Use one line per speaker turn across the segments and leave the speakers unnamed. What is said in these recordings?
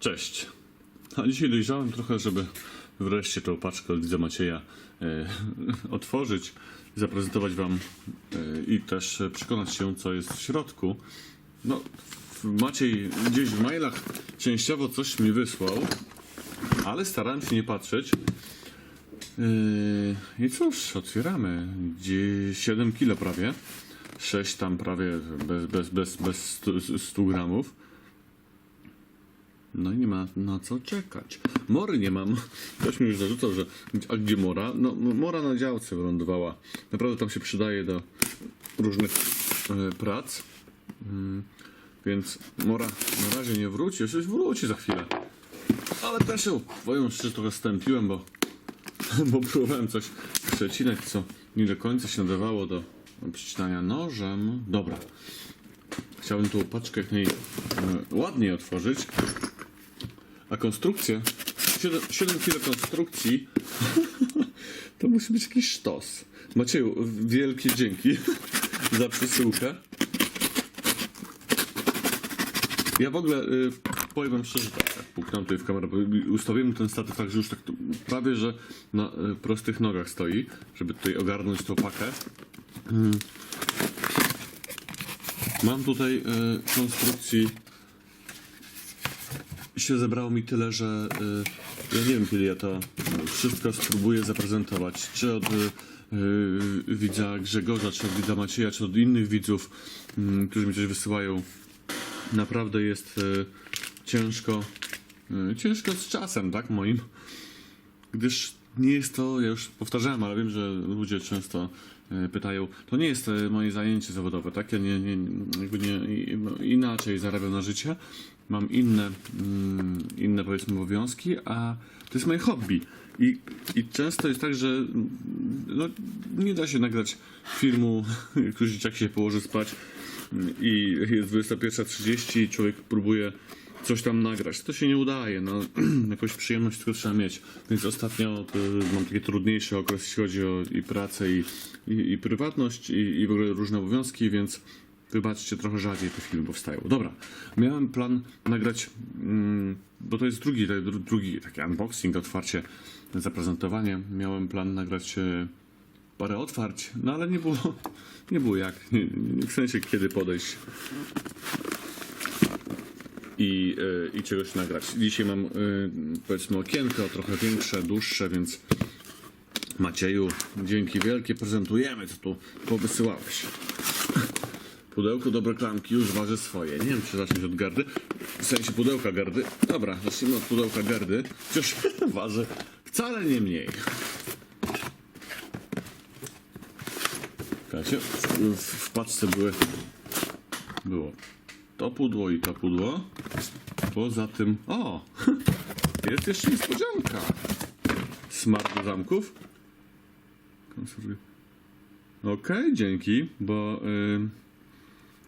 Cześć. A dzisiaj dojrzałem trochę, żeby wreszcie tą paczkę od widza Macieja e, otworzyć, zaprezentować Wam e, i też e, przekonać się, co jest w środku. No, Maciej gdzieś w mailach częściowo coś mi wysłał, ale starałem się nie patrzeć. Yy, I cóż, otwieramy. Dzie- 7 kilo prawie. 6 tam prawie bez, bez, bez, bez 100, 100 gramów. No nie ma na co czekać. Mory nie mam. Ktoś mi już zarzucał, że a gdzie mora? No m- mora na działce wylądowała. Naprawdę tam się przydaje do różnych e, prac. Mm, więc mora na razie nie wróci. Jeszcze wróci za chwilę. Ale też ją, powiem szczerze, trochę stępiłem, bo, bo próbowałem coś przecinać, co nie do końca się nadawało do przecinania nożem. Dobra. Chciałbym tą paczkę jak naj, e, otworzyć. A konstrukcję, 7, 7 kg konstrukcji, to musi być jakiś sztos. Macieju, wielkie dzięki za przesyłkę. Ja w ogóle y, powiem wam szczerze, tak, jak puknąłem tutaj w kamerę, bo ustawiłem ten statyw tak, że już tak prawie, że na y, prostych nogach stoi, żeby tutaj ogarnąć tą pakę. Mm. Mam tutaj y, konstrukcji się zebrało mi tyle, że y, ja nie wiem kiedy ja to wszystko spróbuję zaprezentować. Czy od y, y, widza Grzegorza, czy od widza Macieja, czy od innych widzów, y, którzy mi coś wysyłają. Naprawdę jest y, ciężko, y, ciężko z czasem, tak moim. Gdyż nie jest to, ja już powtarzałem, ale wiem, że ludzie często e, pytają, to nie jest e, moje zajęcie zawodowe, tak? Ja nie, nie, jakby nie inaczej zarabiam na życie. Mam inne, mm, inne powiedzmy obowiązki, a to jest moje hobby. I, I często jest tak, że no, nie da się nagrać filmu, już dzieciak się położy spać mm, i jest 21.30 i człowiek próbuje coś tam nagrać. To się nie udaje, no jakąś przyjemność tylko trzeba mieć. Więc ostatnio to mam taki trudniejszy okres, jeśli chodzi o i pracę, i, i, i prywatność, i, i w ogóle różne obowiązki, więc wybaczcie, trochę rzadziej te filmy powstają. Dobra, miałem plan nagrać, mm, bo to jest drugi, dru- drugi taki unboxing, otwarcie, zaprezentowanie. Miałem plan nagrać e, parę otwarć, no ale nie było, nie było jak, w sensie kiedy podejść i, y, i czegoś nagrać. Dzisiaj mam y, powiedzmy okienko trochę większe, dłuższe, więc Macieju, dzięki wielkie prezentujemy, co tu powysyłałeś. Pudełko do reklamki już waży swoje. Nie wiem, czy zacząć od gardy. W sensie pudełka gardy. Dobra, zacznijmy od pudełka gardy. Chociaż waży wcale nie mniej. Słuchajcie, w, w, paczce były było to pudło i to pudło. Poza tym. O! Jest jeszcze niespodzianka. Smart do zamków. Okej, dzięki, bo. y,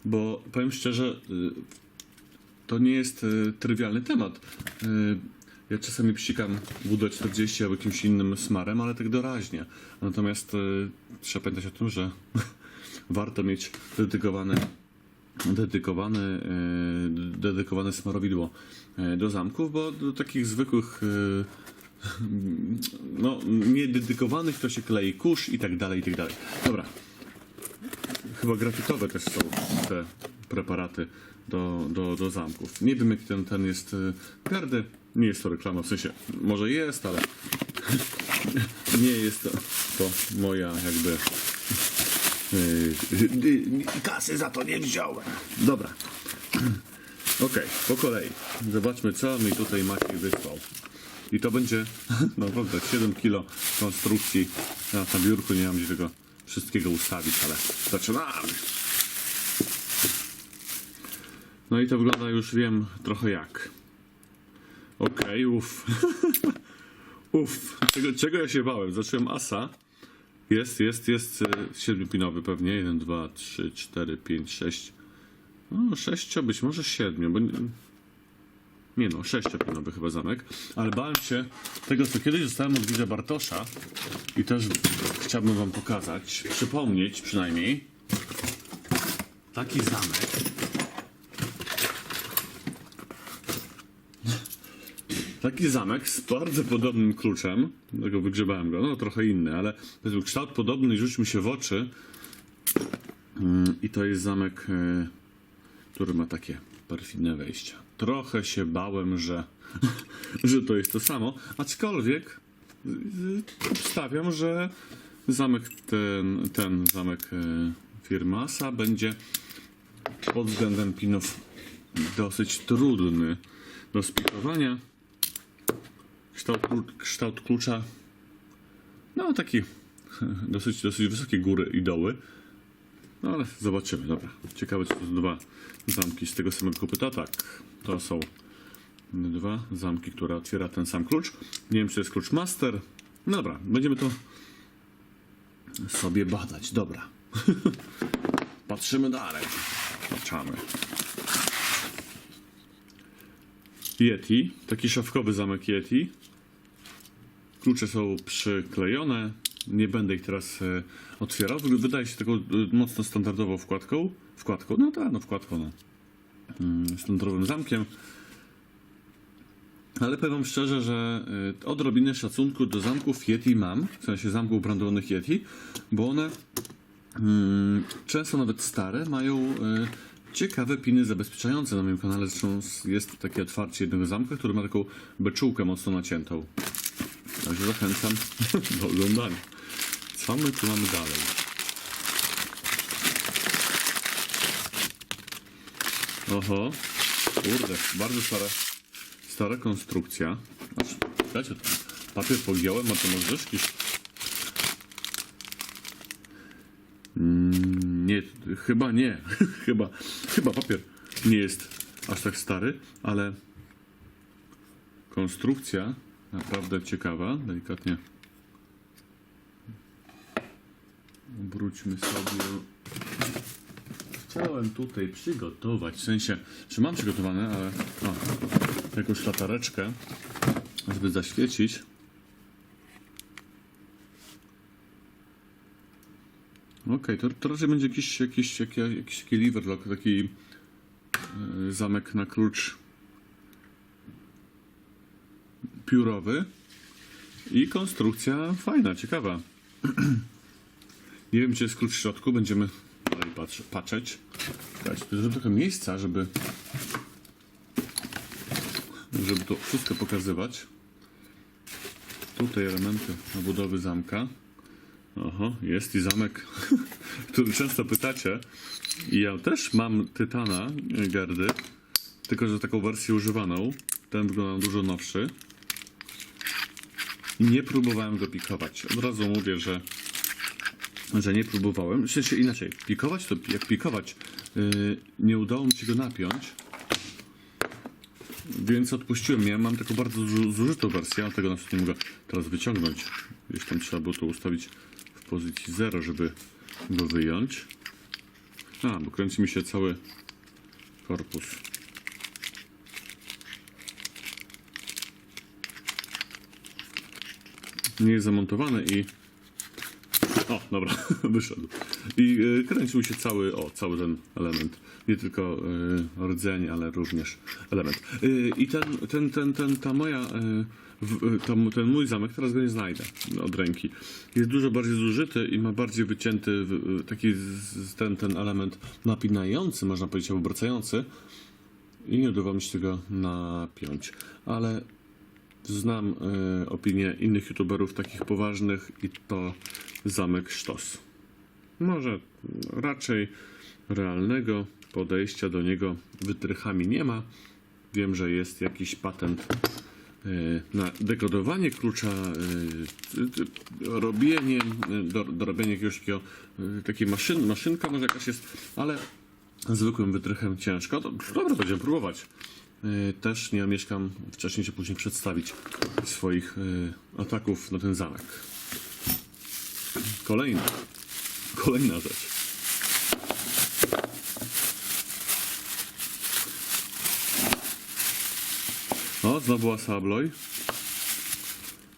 bo powiem szczerze, y, to nie jest y, trywialny temat. Y, ja czasami psikam WD-40 albo jakimś innym smarem, ale tak doraźnie. Natomiast trzeba pamiętać o tym, że warto mieć dedykowane dedykowane, dedykowane smarowidło do zamków, bo do takich zwykłych no, niededykowanych to się klei kurz i tak dalej, i tak dalej. Dobra. Chyba grafitowe też są te preparaty do, do, do zamków. Nie wiem, jaki ten, ten jest e, gardy. Nie jest to reklama, w sensie może jest, ale nie jest to, to moja jakby Yy, kasy za to nie wziąłem. Dobra. Okej, po kolei. Zobaczmy, co mi tutaj Maciej wysłał. I to będzie naprawdę 7 kilo konstrukcji. Ja na biurku nie mam gdzie tego wszystkiego ustawić, ale zaczynamy. No i to wygląda już wiem trochę jak. Okej, uff. uff. Czego, czego ja się bałem? Zacząłem asa. Jest, jest, jest e, siedmiopinowy pewnie. 1, 2, 3, 4, 5, 6. No, sześcio, być może siedmiu, bo nie, no, sześciopinowy chyba zamek. Ale bałem się tego, co kiedyś dostałem od widza Bartosza i też chciałbym wam pokazać, przypomnieć przynajmniej. Taki zamek. taki zamek z bardzo podobnym kluczem, tego wygrzebałem go, no trochę inny, ale kształt podobny rzucił mi się w oczy. Mm, I to jest zamek, e, który ma takie perfidne wejścia. Trochę się bałem, że, że to jest to samo, aczkolwiek y, obstawiam, że zamek ten, ten zamek e, Firmasa będzie pod względem pinów dosyć trudny do spikowania. Kształt, kształt klucza, no taki dosyć, dosyć wysokie góry i doły. No ale zobaczymy, dobra. Ciekawe, czy to są dwa zamki z tego samego kopyta. Tak, to są dwa zamki, które otwiera ten sam klucz. Nie wiem, czy to jest klucz master. No dobra, będziemy to sobie badać. Dobra. Patrzymy dalej. Patrzamy. Yeti, taki szafkowy zamek Yeti. Klucze są przyklejone. Nie będę ich teraz e, otwierał. Wy- Wydaje się taką e, mocno standardową wkładką. Wkładką, no tak, no wkładką, no. Mm, Standardowym zamkiem. Ale powiem wam szczerze, że y, odrobinę szacunku do zamków Yeti mam, w sensie zamków brandowanych Yeti, bo one mm, często nawet stare mają ciekawe piny zabezpieczające. Na moim kanale zresztą jest takie otwarcie jednego zamka, który ma taką beczułkę mocno naciętą. Także zachęcam do oglądania. Co my tu mamy dalej? Oho, kurde, bardzo stara, stara konstrukcja. Aż, ten papier pogiąłem, a to możesz Mm, Nie, chyba nie. chyba, chyba papier nie jest aż tak stary, ale konstrukcja naprawdę ciekawa. Delikatnie obróćmy sobie. Chciałem tutaj przygotować, w sensie, że mam przygotowane, ale jakąś latareczkę, żeby zaświecić. Okej, to, to raczej będzie jakiś, jakiś, jakiś, jakiś taki taki e, zamek na klucz piórowy i konstrukcja fajna, ciekawa. Nie wiem, czy jest klucz w środku, będziemy dalej patrzeć. Słuchajcie, tu jest trochę miejsca, żeby żeby to wszystko pokazywać. Tutaj elementy obudowy zamka. Oho, jest i zamek, który często pytacie. I ja też mam Tytana e, Gerdy, tylko że taką wersję używaną. Ten wygląda dużo nowszy. Nie próbowałem go pikować. Od razu mówię, że, że nie próbowałem. W sensie inaczej, pikować to jak pikować. Yy, nie udało mi się go napiąć. Więc odpuściłem. Ja mam taką bardzo zu- zużytą wersję, a tego na nie mogę teraz wyciągnąć. Gdzieś tam trzeba było to ustawić w pozycji 0, żeby go wyjąć. A, bo kręci mi się cały korpus. Nie jest zamontowany i... O, dobra, wyszedł. I y, kręcił się cały, o, cały ten element. Nie tylko y, rdzeń, ale również element. Y, I ten, ten, ten, ten, ta moja, w, ten mój zamek, teraz go nie znajdę od ręki. Jest dużo bardziej zużyty i ma bardziej wycięty y, taki z, ten, ten element napinający, można powiedzieć, obracający. I nie udało mi się tego napiąć. Ale znam e, opinie innych youtuberów takich poważnych i to zamek sztos. Może raczej realnego podejścia do niego wytrychami nie ma. Wiem, że jest jakiś patent e, na dekodowanie klucza, e, robienie, do, dorobienie jakiegoś takiego, takiej maszyn, maszynka może jakaś jest, ale zwykłym wytrychem ciężko. To, dobra, będziemy próbować. E, Też nie omieszkam wcześniej czy później przedstawić swoich e, ataków na ten zamek. Kolejna, kolejna rzecz. O, znowu Asabloj.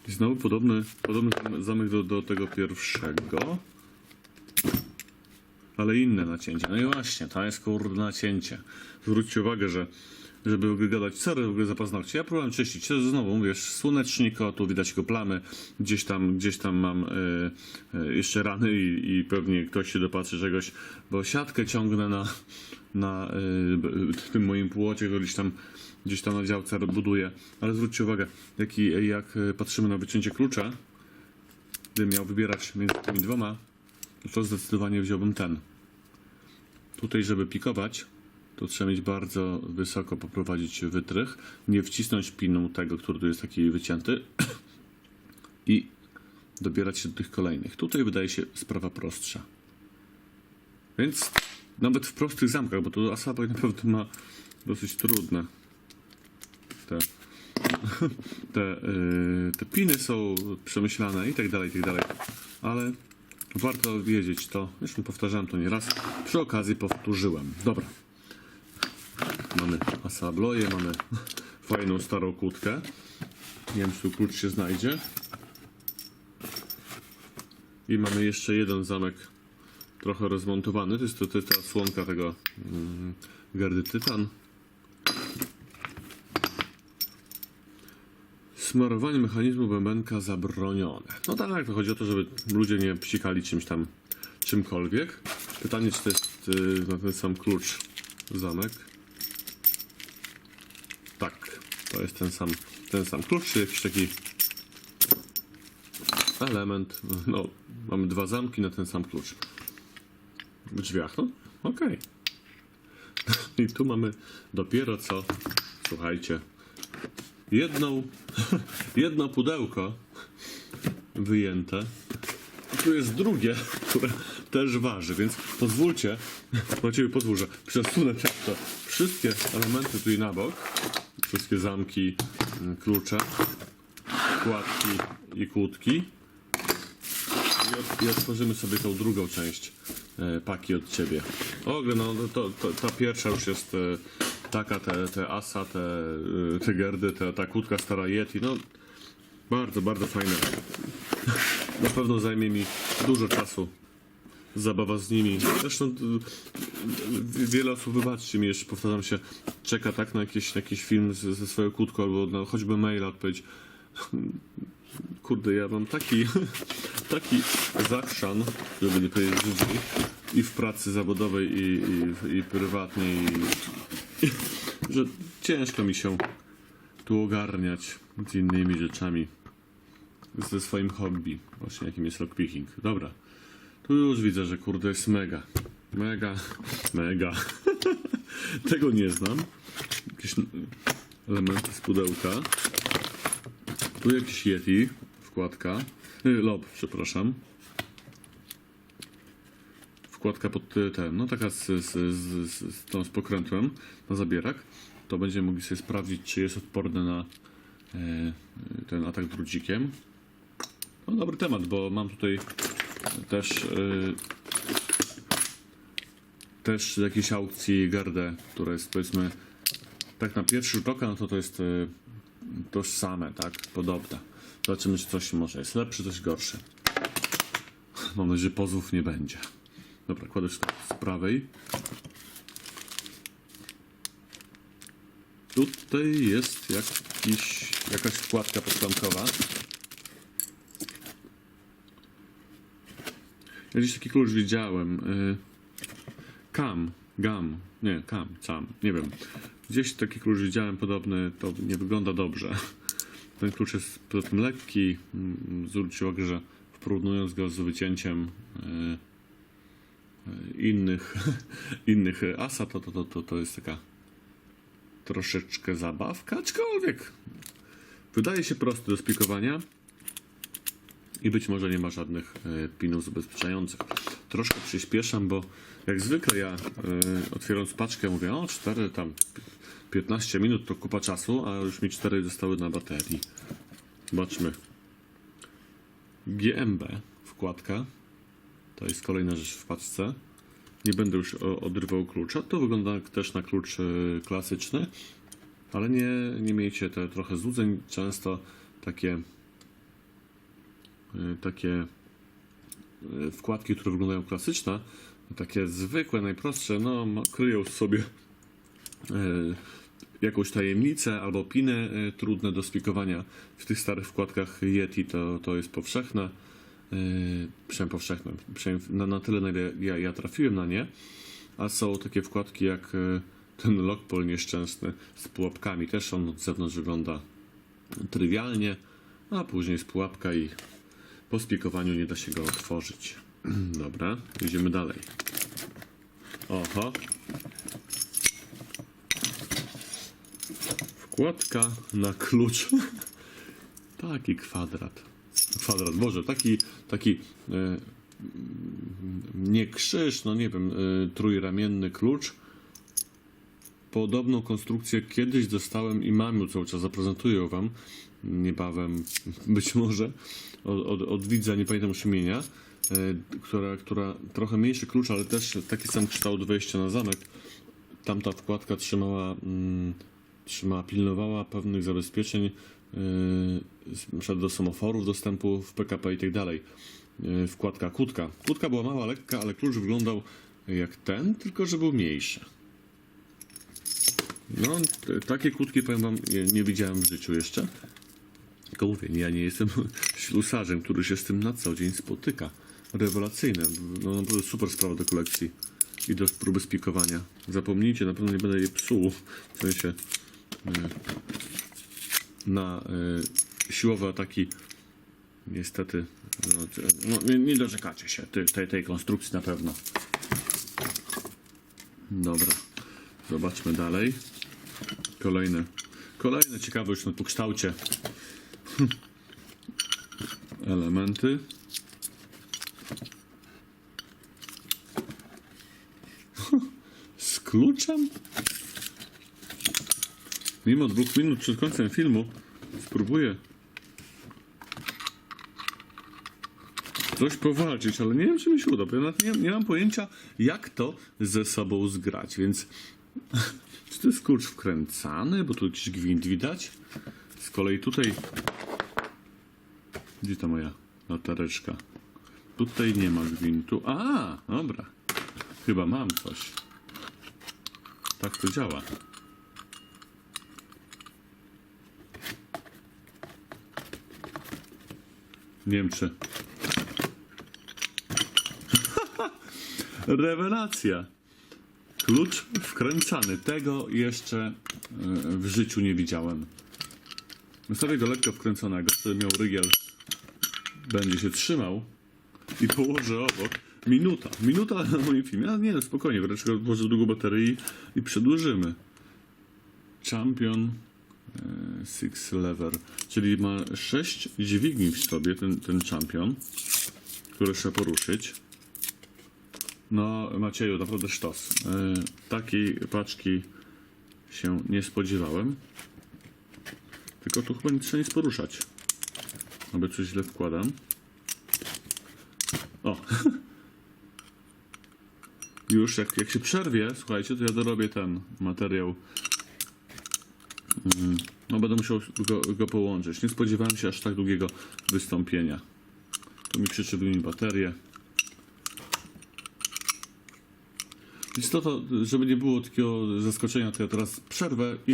I znowu podobny, podobny zamek do, do tego pierwszego. Ale inne nacięcie. No i właśnie, to jest kurde nacięcie. Zwróćcie uwagę, że żeby wygadać w ogóle za paznokcie. Ja próbowałem czyścić, znowu mówisz, słonecznik, o tu widać jego plamy, gdzieś tam, gdzieś tam mam e, jeszcze rany i, i pewnie ktoś się dopatrzy czegoś, bo siatkę ciągnę na, na b- tym moim płocie, gdzieś tam, gdzieś tam na działce buduję. Ale zwróćcie uwagę, jak e, patrzymy na wycięcie klucza, gdybym miał wybierać między tymi dwoma, to zdecydowanie wziąłbym ten. Tutaj, żeby pikować, to trzeba mieć bardzo wysoko poprowadzić wytrych, nie wcisnąć pinu tego, który tu jest taki wycięty i dobierać się do tych kolejnych. Tutaj wydaje się sprawa prostsza. Więc nawet w prostych zamkach, bo to Asaba naprawdę ma dosyć trudne. Te, te, yy, te piny są przemyślane i tak dalej, i tak dalej. Ale warto wiedzieć to. Zresztą powtarzałem to nieraz. Przy okazji powtórzyłem. Dobra. Mamy asabloje, mamy fajną starą kłódkę. Nie wiem, czy tu klucz się znajdzie. I mamy jeszcze jeden zamek trochę rozmontowany. To jest, to, to jest ta słonka tego mm, gardy Tytan. Smarowanie mechanizmu bębenka zabronione. No tak, to chodzi o to, żeby ludzie nie psikali czymś tam, czymkolwiek. Pytanie, czy to jest yy, na ten sam klucz zamek. Tak, to jest ten sam, ten sam klucz, czy jakiś taki element. No, mamy dwa zamki na ten sam klucz. W drzwiach, no, okej. I tu mamy dopiero co, słuchajcie, jedną, jedno pudełko wyjęte. Tu jest drugie, które też waży, więc pozwólcie, macie podwórze, przesunę tak to wszystkie elementy tutaj na bok, wszystkie zamki, mm, klucze, kładki i kłódki i, otworzymy sobie tą drugą część e, paki od ciebie. O, no to, to, ta pierwsza już jest e, taka, te, te asa, te, e, gerdy, te, ta kłódka stara Yeti, no bardzo, bardzo fajne. Na pewno zajmie mi dużo czasu zabawa z nimi. Zresztą wiele osób, wybaczcie mi, jeszcze powtarzam się, czeka tak na jakiś, jakiś film ze, ze swoją kłódką albo na choćby maila odpowiedź. Kurde, ja mam taki, taki zachrzan, żeby nie powiedzieć ludzi, i w pracy zawodowej, i, i, i prywatnej, i, że ciężko mi się tu ogarniać z innymi rzeczami. Ze swoim hobby, właśnie jakim jest lockpicking. Dobra. Tu już widzę, że kurde jest mega. Mega. Mega. Tego nie znam. Jakieś elementy z pudełka. Tu jakiś Yeti. Wkładka. Y, Lob, przepraszam. Wkładka pod y, ten, no taka z, z, z, z, z tą z pokrętłem na zabierak. To będziemy mogli sobie sprawdzić, czy jest odporny na e, ten atak drucikiem. No dobry temat, bo mam tutaj też y, też z jakiejś aukcji gardę, która jest powiedzmy tak na pierwszy rzut oka, no to to jest y, tożsame, tak, podobne. Zobaczymy, czy coś może jest lepszy, coś gorszy. Mam nadzieję, że pozwów nie będzie. Dobra, kładę wszystko z prawej. Tutaj jest jakiś, jakaś wkładka podklamkowa. Ja gdzieś taki klucz widziałem. Y, Kam, gam, nie, kam, cam, nie wiem. Gdzieś taki klucz widziałem podobny, to nie wygląda dobrze. Ten klucz jest poza tym lekki. Mm, Zwróćcie uwagę, że porównując go z wycięciem y, y, innych, innych asa, to, to, to, to jest taka troszeczkę zabawka, aczkolwiek wydaje się prosty do spikowania i być może nie ma żadnych e, pinów zabezpieczających. Troszkę przyspieszam, bo jak zwykle ja e, otwierając paczkę mówię, o 4 tam 15 minut to kupa czasu, a już mi 4 zostały na baterii. Zobaczmy. GMB wkładka. To jest kolejna rzecz w paczce. Nie będę już odrywał klucza. To wygląda też na klucz e, klasyczny, ale nie, nie miejcie te trochę złudzeń. Często takie takie y, wkładki, które wyglądają klasyczne, takie zwykłe, najprostsze, no kryją sobie y, jakąś tajemnicę albo piny y, trudne do spikowania. W tych starych wkładkach Yeti to, to jest powszechne. Przynajmniej powszechne. Przynajmniej na, na tyle, na ile ja, ja trafiłem na nie. A są takie wkładki jak y, ten Lockpol nieszczęsny z pułapkami. Też on od zewnątrz wygląda trywialnie, a później jest pułapka i po spikowaniu nie da się go otworzyć. Dobra, idziemy dalej. Oho. Wkładka na klucz. taki kwadrat. Kwadrat, Boże, taki, taki e, mm, nie krzyż, no nie wiem, e, trójramienny klucz. Podobną konstrukcję kiedyś dostałem i mam ją cały czas, zaprezentuję wam niebawem, być może, od, od, od widza, nie pamiętam już imienia, e, która, która trochę mniejszy klucz, ale też taki sam kształt wejścia na zamek. Tamta wkładka trzymała, mm, trzymała pilnowała pewnych zabezpieczeń, yy, do semaforów, dostępu w PKP i tak dalej. Yy, Wkładka kutka. Kutka była mała, lekka, ale klucz wyglądał jak ten, tylko że był mniejszy. No, takie kłódki, powiem wam, nie, nie widziałem w życiu jeszcze. Tylko mówię, ja nie jestem ślusarzem, który się z tym na co dzień spotyka. Rewelacyjne. No naprawdę super sprawa do kolekcji i do próby spikowania. Zapomnijcie, na pewno nie będę je psuł. W sensie y, na y, siłowe ataki niestety no, c- no, nie, nie doczekacie się tej, tej, tej konstrukcji na pewno. Dobra. Zobaczmy dalej. Kolejne. Kolejne ciekawe już no, po kształcie. Elementy. Z kluczem? Mimo dwóch minut przed końcem filmu spróbuję coś powalczyć, ale nie wiem, czy mi się uda. bo Ja nie, nie mam pojęcia, jak to ze sobą zgrać, więc czy to jest klucz wkręcany, bo tu jakiś gwint widać? Z kolei tutaj gdzie ta moja latareczka? Tutaj nie ma gwintu. A, dobra. Chyba mam coś. Tak to działa. Nie wiem czy. Rewelacja. Klucz wkręcany. Tego jeszcze e, w życiu nie widziałem. Zostawię go lekko wkręconego, żeby miał rygiel. Będzie się trzymał i położę obok. Minuta. Minuta na moim filmie. A nie, spokojnie, wreszcie go włożę drugą baterię i, przedłużymy. Champion e, Six Lever. Czyli ma sześć dźwigni w sobie ten, ten champion, które trzeba poruszyć. No, Macieju, naprawdę sztos. E, takiej paczki się nie spodziewałem. Tylko tu chyba nie trzeba nic poruszać. Aby coś źle wkładam. O! Już jak, jak się przerwie, słuchajcie, to ja dorobię ten materiał. Mm, No będę musiał go, go połączyć. Nie spodziewałem się aż tak długiego wystąpienia. Tu mi krzyczy mi baterię. Więc to, żeby nie było takiego zaskoczenia, to ja teraz przerwę i,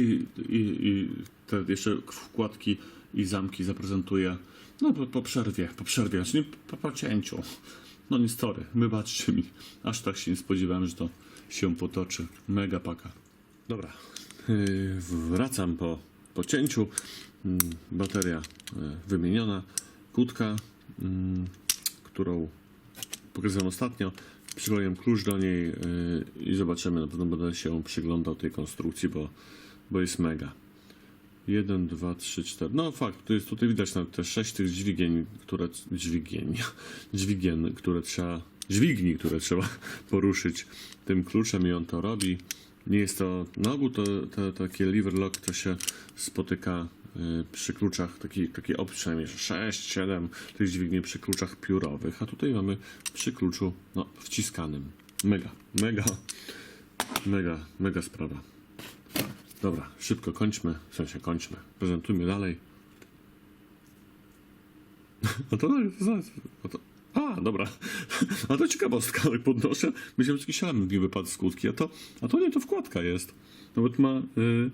i, i te jeszcze wkładki i zamki zaprezentuję. No po, po przerwie, po przerwie, znaczy nie po, po cięciu. No nie story, wybaczcie mi. Aż tak się nie spodziewałem, że to się potoczy. Mega paka. Dobra, yy, wracam po, po cięciu. Mm, Bateria yy, wymieniona. Kłódka, mm, którą pokazałem ostatnio. Przykleję klucz do niej yy, i zobaczymy. Na pewno będę się przyglądał tej konstrukcji, bo, bo jest mega. 1, 2, 3, 4. No fakt, to jest tutaj widać na te 6 tych dźwigień, które. Dźwigień. Dźwigien, które trzeba. Dźwigni, które trzeba poruszyć tym kluczem i on to robi. Nie jest to. Na ogół to, to takie lever lock to się spotyka y, przy kluczach, taki, takie opcje, przynajmniej 6, 7 tych dźwigni przy kluczach piórowych, a tutaj mamy przy kluczu no, wciskanym. Mega, mega, mega, mega sprawa. Dobra, szybko kończmy, w sensie kończmy, prezentujmy dalej. A to, to, to, a, dobra. A to ciekawostka, ale podnoszę. Myślałem, że jakiś element mi wypadł kłódki, a to, a to nie, to wkładka jest. Nawet ma y,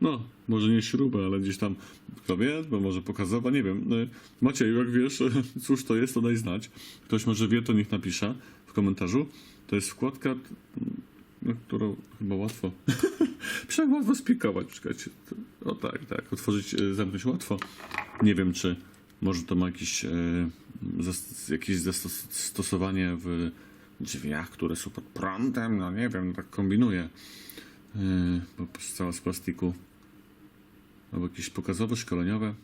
No, może nie śrubę, ale gdzieś tam, kto wie, bo może pokazowa, nie wiem. Y, Macieju, jak wiesz, cóż to jest, to daj znać. Ktoś może wie, to niech napisze w komentarzu. To jest wkładka, no, którą chyba łatwo, przynajmniej łatwo spikować. Czekajcie, o tak, tak, otworzyć, y, zamknąć łatwo. Nie wiem, czy może to ma jakieś, y, zas- jakieś zastosowanie w drzwiach, które są pod prądem, no nie wiem, tak kombinuję. Yy, cała z plastiku. Albo jakieś pokazowe, szkoleniowe.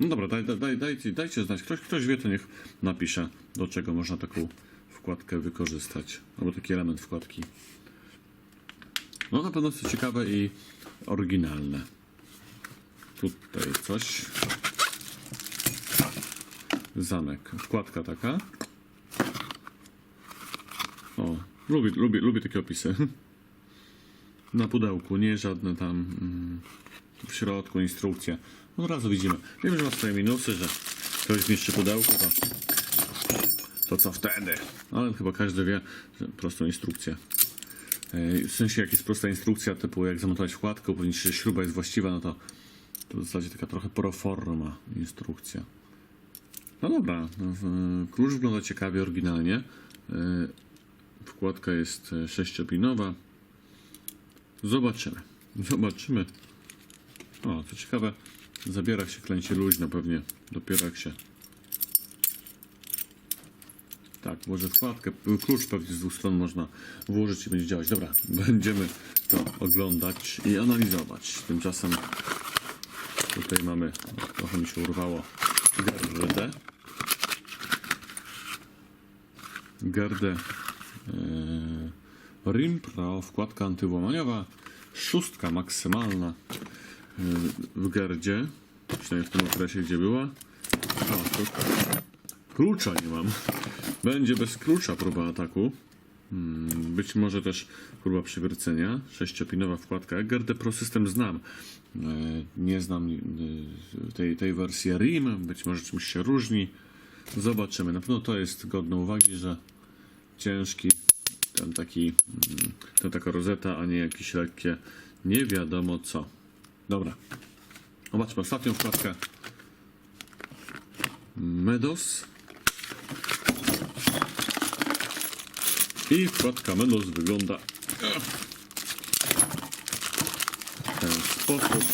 No dobra, daj, daj, daj, dajcie, dajcie znać. Ktoś, ktoś wie, to niech napisze, do czego można taką wkładkę wykorzystać. Albo taki element wkładki. No na pewno jest ciekawe i oryginalne. Tutaj coś. Zamek. Wkładka taka. O, lubię, lubię, lubię takie opisy. Na pudełku, nie żadne tam mm, w środku instrukcja. Od razu widzimy. Wiem, że ma swoje minusy, że ktoś zniszczy pudełko, to, to co wtedy? Ale chyba każdy wie, że prostą instrukcję. W sensie, jak jest prosta instrukcja, typu jak zamontować wkładkę, upewnić się, że śruba jest właściwa, no to to w zasadzie taka trochę proforma instrukcja. No dobra, no, klucz wygląda ciekawie, oryginalnie. Wkładka jest e, sześciopinowa. Zobaczymy. Zobaczymy. O, co ciekawe, zabiera się klęcie luźno pewnie. Dopiero jak się... Tak, może wkładkę, klucz pewnie z dwóch stron można włożyć i będzie działać. Dobra, będziemy to oglądać i analizować. Tymczasem tutaj mamy, trochę mi się urwało, gardę. Gardę e, Rim Pro, wkładka antywłamaniowa, szóstka maksymalna e, w gardzie, przynajmniej w tym okresie, gdzie była. O, to klucza nie mam. Będzie bez klucza próba ataku. Hmm, Być może też próba przywiercenia. Sześciopinowa wkładka. Gardę Pro System znam. E, Nie znam e, tej, tej wersji RIM. Być może czymś się różni. Zobaczymy. Na pewno to jest godne uwagi, że ciężki ten taki, mm, to taka rozeta, a nie jakieś lekkie nie wiadomo co. Dobra. Zobaczmy ostatnią wkładkę. Medos. I wkładka Medos wygląda w ten sposób.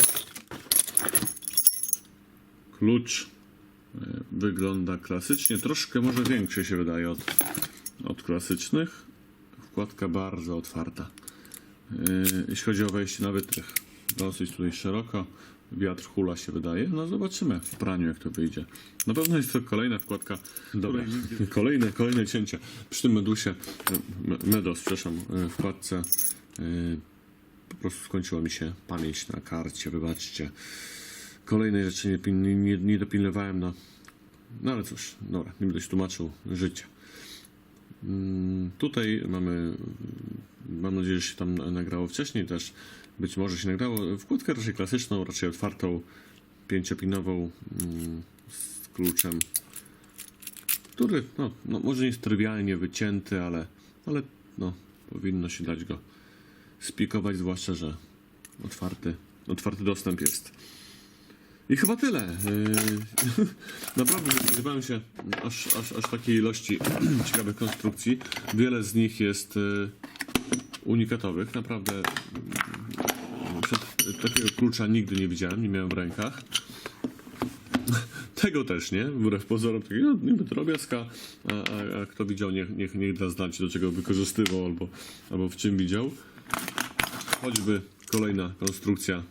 Klucz e, wygląda klasycznie, troszkę może większy się wydaje od, od klasycznych. Wkładka bardzo otwarta. Yy, jeśli chodzi o wejście na wytrych, dosyć tutaj szeroko. Wiatr hula się wydaje. No zobaczymy w praniu jak to wyjdzie. Na pewno jest to kolejna wkładka. Dobra, kolejne, kolejne cięcie. Przy tym medusie, me- medos, przepraszam, yy, wkładce yy, po prostu skończyła mi się pamięć na karcie, wybaczcie. Kolejnej rzeczy nie, nie, nie dopilnowałem, no. No ale cóż, dobra, nie będę się tłumaczył życia. Mm, Tutaj mamy, mam nadzieję, że się tam na- nagrało wcześniej też, być może się nagrało, wkładkę raczej klasyczną, raczej otwartą, pięciopinową mm, z kluczem, który, no, no może nie jest trywialnie wycięty, ale, ale no, powinno się dać go spikować, zwłaszcza, że otwarty, otwarty dostęp jest. I chyba tyle. Yy, Naprawdę nie spodziewałem się aż, aż, aż takiej ilości ciekawych konstrukcji. Wiele z nich jest yy, unikatowych. Naprawdę takiego klucza nigdy nie widziałem, nie miałem w rękach. Tego też nie, wbrew pozorom takiego no, niby drobiazga, a, a, a kto widział, niech, niech, niech da znać, do czego wykorzystywał albo, albo w czym widział. Choćby kolejna konstrukcja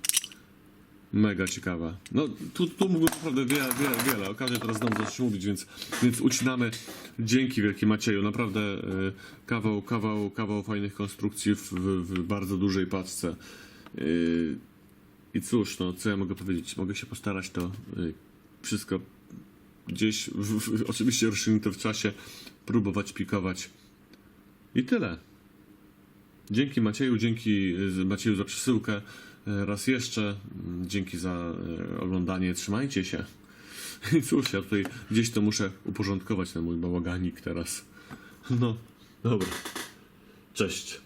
Mega ciekawa. No, tu, tu mógłbym naprawdę wiele, wiele, wiele. O każdej teraz znowu coś mówić, więc, więc ucinamy. Dzięki wielkie Macieju. Naprawdę e, kawał, kawał, kawał fajnych konstrukcji w, w, bardzo dużej paczce. E, I cóż, no, co ja mogę powiedzieć? Mogę się postarać to e, wszystko gdzieś, w, w, oczywiście w czasie, próbować pikować. I tyle. Dzięki Macieju, dzięki y, Macieju za przesyłkę. E, Raz jeszcze mm, dzięki za oglądanie. Trzymajcie się. I cóż, ja tutaj gdzieś to muszę uporządkować ten mój bałaganik teraz. No, dobra. Cześć.